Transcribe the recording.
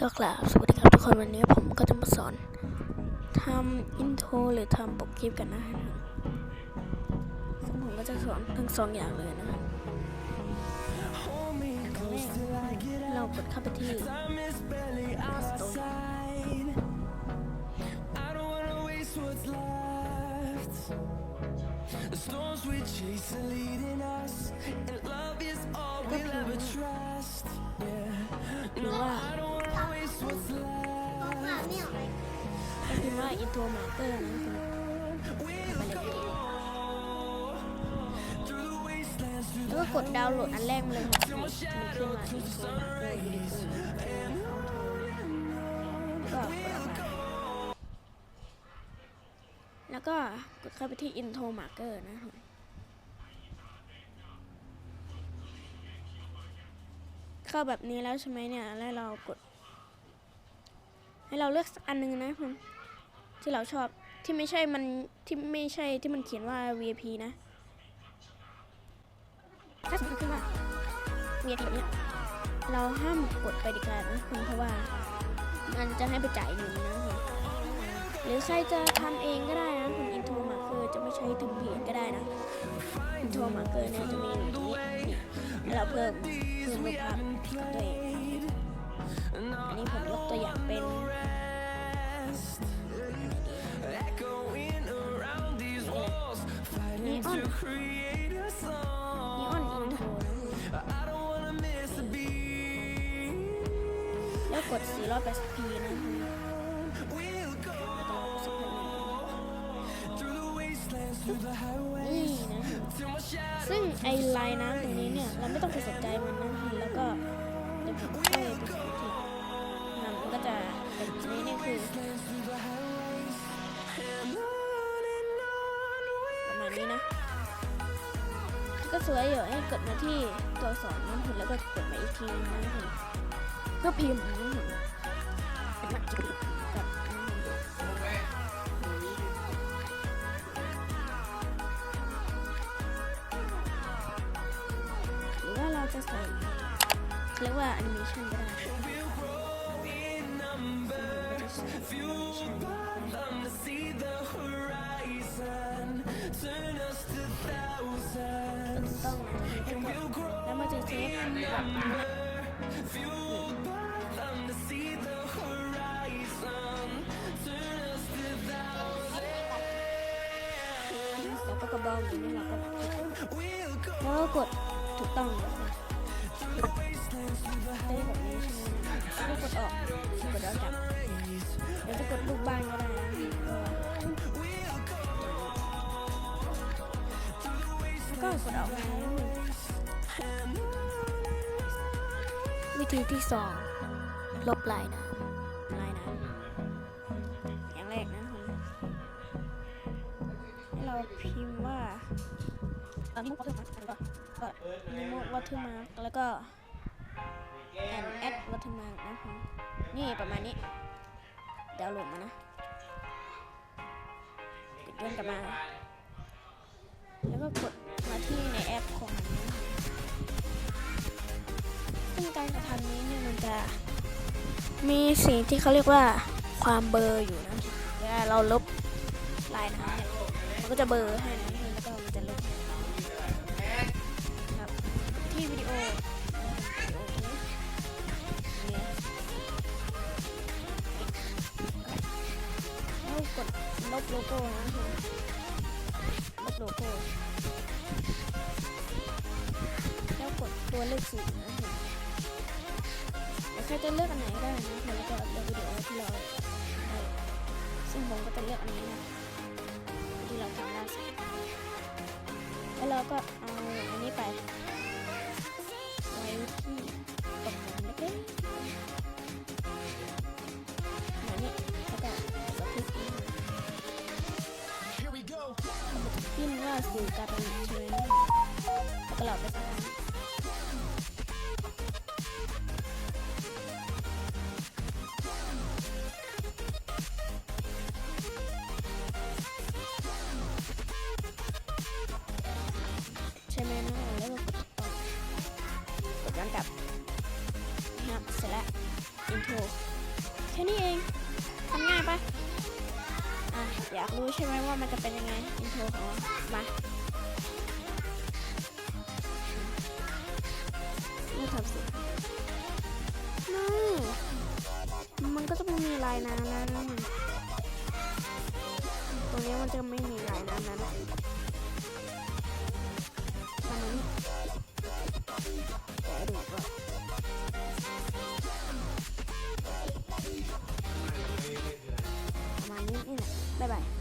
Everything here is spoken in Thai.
ก็กล่าวสวัสดีครับทุกคนวันนี้ผมก็จะมาสอนทำอินโทรหรือทำปกคลิปกันนะฮะซึ่งผมก็จะสอนทั้งสองอย่างเลยนะครับเรากดเข้าไปที่ Store The storms we chase are leading us, and love is all we'll ever trust. Yeah, หรือว่า I don't wanna waste what's left. ก็พิมพ์ว่าอินโทรมาเตอร์นะคือมาเลย Through the wastelands, through แล้วก็กดดาวน์โหลดอันแรกมาเลยครับนี่มันขึ้นมาอินโทรมาเตอร์วิดีโอก็ แล้วก็กดเข้าไปที่ intro marker นะครับเข้าแบบนี้แล้วใช่ไหมเนี่ย แล้วเรากด ให้เราเลือกสักอันหนึ่งนะครับที่เราชอบที่ไม่ใช่มันที่ไม่ใช่ที่มันเขียนว่า VIP นะถ้าสมมติขึ้นว่า VIP แบบเนี้ยเราห้ามกดไปดีกว่านะคุณเพราะว่า มันจะให้ไปจ่ายเงินนะคุณ หรือใครจะทำเองก็ได้นะคุณอินโทรมาคือร์จะไม่ใช้ถึงเพจก็ได้นะอินโทรมาเกอร์เนี่ยจะมีอย่างนี้นี่เราเพิ่มเพิ่มรูปภาพกับตัวเองอันนี้ผมยกตัวอย่างเป็นนีออนนีออนอินโทรแล้วกด 480p นะ นี่นะซึ่งไอไลน์น้ำตรงนี้เนี่ยเราไม่ต้องไปสนใจมันนะแล้วก็เดี๋ยวผมค่อยไปสนใจมันก็จะเป็นนี้นี่คือประมาณนี้นะก็สวยอยู่ให้กดมาที่ตัวสอนนั้นแล้วก็กดมาอีกทีนึงนะคุณเพื่อพิมพ์นะคุณเป็นมันจะพิมพ์กับห เรียกว่าแอนิเมชันก็ได้แล้วมันจะเซฟแแล้วก็กระบองอยู่นี่เราก็แล้วก็กดถูกต้องเลย นะ through the wastelands, through the ได้แบบนี้ใช่ไหมแล้วกดออกกดออกจากเดี๋ยวจะกดลูกบ้านก็ได้นะแล้วก็กดออกมาวิธีที่สองลบลายน้ำลายน้ำอย่างแรกนะครับให้เราพิมพ์ว่าเอันนี้มุกวัตถุมา ร์กก็มุกวัตถุมาร์กแล้วก็ and add watermark นะคะนี่ประมาณนี้ดาวน์โหลดมานะกดย้อนกลับมา แล้วก็กดมาที่ในแอปของมันซึ่งการกระทำนี้เนี่ยมันจะมีสิ่งที่เขาเรียกว่าความเบอร์อยู่นะเวลาเราลบลายน้ำเนี่ยมันก็จะเบลอให้นะ ลบโลโก้แล้วกดตัวเลขสี่นะคุณเดี๋ยวใครจะเลือกอันไหนได้นะแล้วก็เลือกวิดีโอที่เราซึ่งผมก็จะเลือกอันนี้นะที่เราทำล่าสุดแล้วเราก็เอา สูการเป็นใช่ไหมกลับไปทำใช่ไหมนะแล้วก็กดย้นกลับนะครับเสร็จแล้วอินโทรแค่นี้ากรู้ใช่ไหมว่ามันจะเป็นยังไงอินโทรของเรามานี่ทำสินี่มันก็จะไม่มีลายน้ำแล้วนะมันตรงนี้มันจะไม่มีลายน้ำนั้น ปร